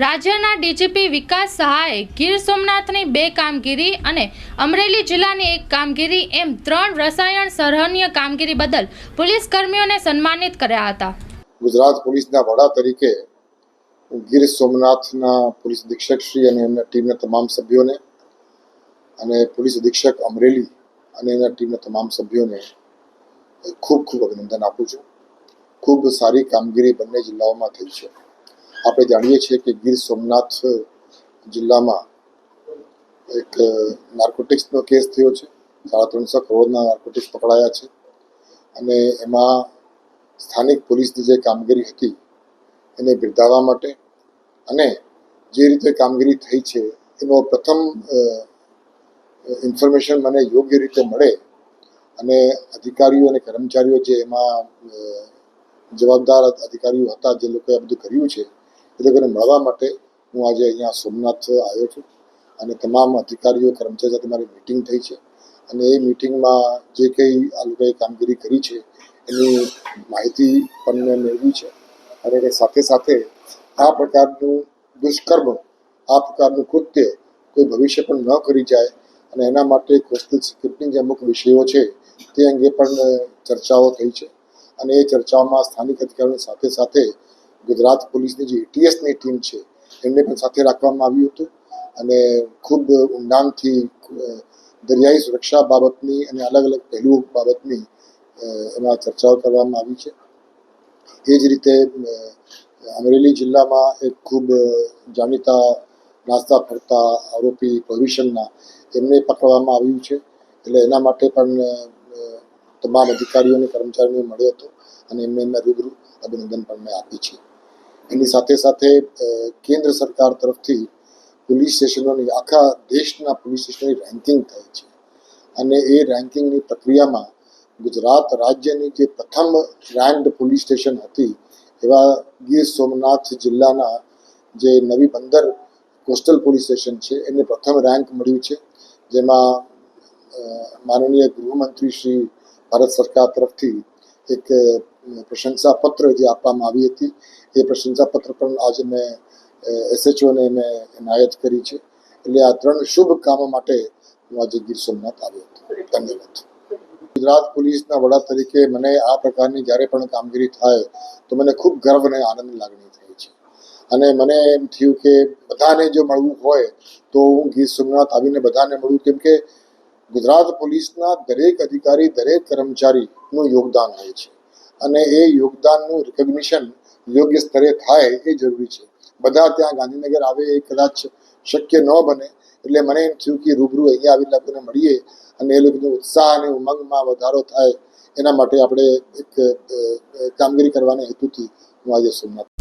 રાજ્યના ડીજીપી વિકાસ સહાયે, ગીર સોમનાથની બે કામગીરી અને અમરેલી જિલ્લાની એક કામગીરી એમ ત્રણ રસાયણ સરહનીય કામગીરી બદલ પોલીસ કર્મીઓને સન્માનિત કર્યા હતા. ગુજરાત પોલીસના વડા તરીકે ગીર સોમનાથના પોલીસ અધિક્ષક શ્રી અને એમના ટીમના તમામ સભ્યોને અને પોલીસ અધિક્ષક અમરેલી અને એના ટીમના તમામ સભ્યોને ખૂબ ખૂબ અભિનંદન આપું છું. ખૂબ સારી કામગીરી બંને જિલ્લાઓમાં થઈ છે. આપણે જાણીએ છીએ કે ગીર સોમનાથ જિલ્લામાં એક નાર્કોટિક્સનો કેસ થયો છે. સાડા ત્રણસો કરોડના નાર્કોટિક્સ પકડાયા છે. અને એમાં સ્થાનિક પોલીસની જે કામગીરી હતી, એને બિરદાવવા માટે અને જે રીતે કામગીરી થઈ છે, એનો પ્રથમ ઇન્ફોર્મેશન મને યોગ્ય રીતે મળે અને અધિકારીઓ અને કર્મચારીઓ જે એમાં જવાબદાર અધિકારીઓ હતા, જે લોકોએ આ બધું કર્યું છે એ લોકોને મળવા માટે હું આજે અહીંયા સોમનાથ આવ્યો છું. અને તમામ અધિકારીઓ કર્મચારીઓ સાથે મારી મિટિંગ થઈ છે. અને એ મિટિંગમાં જે કંઈ આ લોકોએ કામગીરી કરી છે, એની માહિતી પણ મેં મેળવી છે. અને સાથે સાથે આ પ્રકારનું દુષ્કર્મ, આ પ્રકારનું કૃત્ય કોઈ ભવિષ્ય પણ ન કરી જાય. અને એના માટે કોસ્ટલ સિક્યુરિટીના જે અમુક વિષયો છે, તે અંગે પણ ચર્ચાઓ થઈ છે. અને એ ચર્ચાઓમાં સ્થાનિક અધિકારીઓની સાથે સાથે ગુજરાત પોલીસની જે એટીએસની ટીમ છે, એમને પણ સાથે રાખવામાં આવ્યું હતું. અને ખૂબ ઊંડાણથી દરિયાઈ સુરક્ષા બાબતની અને અલગ અલગ પહેલુઓ બાબતની એમાં ચર્ચાઓ કરવામાં આવી છે. એ જ રીતે અમરેલી જિલ્લામાં એક ખૂબ જાણીતા નાસ્તા ફરતા આરોપી પ્રોવિશનના એમને પકડવામાં આવ્યું છે. એટલે એના માટે પણ તમામ અધિકારીઓ કર્મચારીઓને મળ્યો હતો અને એમને એમના રૂબરૂ અભિનંદન પણ મેં આપી છે. એની સાથે સાથે કેન્દ્ર સરકાર તરફથી પોલીસ સ્ટેશનોની, આખા દેશના પોલીસ સ્ટેશનોની રેન્કિંગ થાય છે. અને એ રેન્કિંગની પ્રક્રિયામાં ગુજરાત રાજ્યની જે પ્રથમ રેન્કડ પોલીસ સ્ટેશન હતી, એવા ગીર સોમનાથ જિલ્લાના જે નવી બંદર કોસ્ટલ પોલીસ સ્ટેશન છે, એને પ્રથમ રેન્ક મળ્યું છે. જેમાં માનનીય ગૃહમંત્રી શ્રી ભારત સરકાર તરફથી એક પ્રશંસાપત્ર જે આપવામાં આવી હતી, એ પ્રશંસાપત્ર પણ આજે મેં એસએચઓને મેં એનાયત કરી છે. એટલે આ ત્રણ શુભ કામો માટે હું આજે ગીર સોમનાથ આવ્યો હતો. ધન્યવાદ. ગુજરાત પોલીસના વડા તરીકે મને આ પ્રકારની જ્યારે પણ કામગીરી થાય, તો મને ખૂબ ગર્વ અને આનંદ લાગણી થાય છે. અને મને એમ થયું કે બધાને જો મળવું હોય, તો હું ગીર સોમનાથ આવીને બધાને મળું. કેમ કે ગુજરાત પોલીસના દરેક અધિકારી, દરેક કર્મચારીનું યોગદાન હોય છે. અને એ યોગદાનનું રિકગ્નિશન યોગ્ય સ્તરે થાય એ જરૂરી છે. બધા ત્યાં ગાંધીનગર આવે એ કદાચ શક્ય ન બને, એટલે મને એમ થયું કે રૂબરૂ અહીંયા આવી લોકોને મળીએ અને એ લોકોનો ઉત્સાહ અને ઉમંગમાં વધારો થાય, એના માટે આપણે એક કામગીરી કરવાના હેતુથી હું આજે સોમનાથ